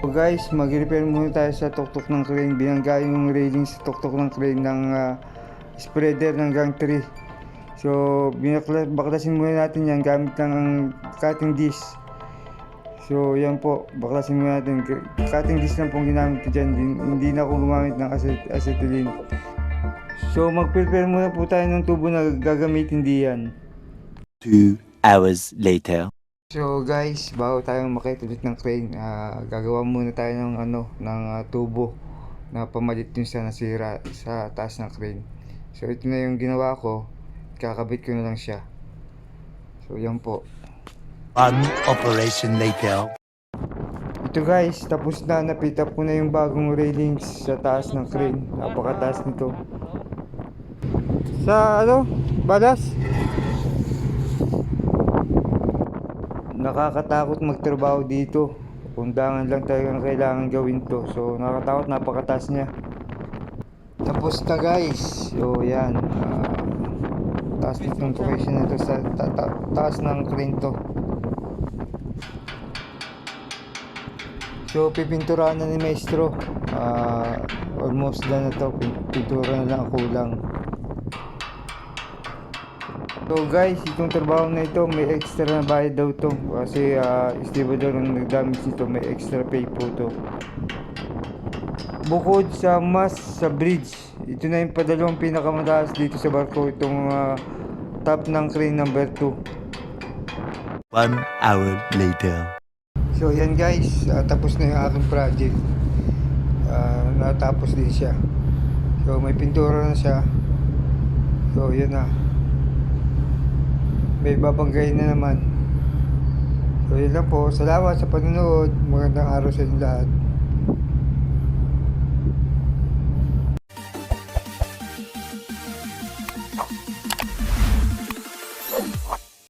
So guys, mag-repair muna tayo sa tuktok ng crane. Binangga yung railing sa tuktok ng crane ng ah, spreader ng gang 3. So, baklasin muna natin yan gamit ng ang cutting disc. So, yan po, baklasin muna natin. Cutting disc lang pong ginamit ko dyan. Hindi, hindi na ako gumamit ng acet- acetylene. So, mag-prepare muna po tayo ng tubo na gagamitin diyan. Two hours later. So guys, bago tayo makita ulit ng crane, ah, gagawa muna tayo ng ano, ng ah, tubo na pamalit dun sa nasira sa taas ng crane. So ito na yung ginawa ko, kakabit ko na lang siya. So yan po. One operation later. Ito guys, tapos na, napit up ko na yung bagong railings sa taas ng crane. Napakataas nito. Sa ano, balas? Nakakatakot magtrabaho dito. Kundangan lang talaga ang kailangan gawin to. So nakakatakot, napakataas niya. Tapos na guys. So yan. ah, taas nitong location nito sa ta- ta- taas ng crane to. So, pipinturahan na ni Maestro. Ah, almost done na to. Pin- Pintura na lang ang kulang. So guys, itong trabaho na ito, may extra na bayad daw to. Kasi uh, Steve daw nung nag-damage nito, may extra pay po to. Bukod sa mas sa bridge, ito na yung padalawang pinakamataas dito sa barko. Itong ah, top ng crane number 2. One hour later. So yan guys, ah, tapos na yung aking project. Ah, natapos din siya. So may pintura na siya. So yun na. May babanggayin na naman. So yun lang po. Salamat sa panonood. Magandang araw sa inyo lahat.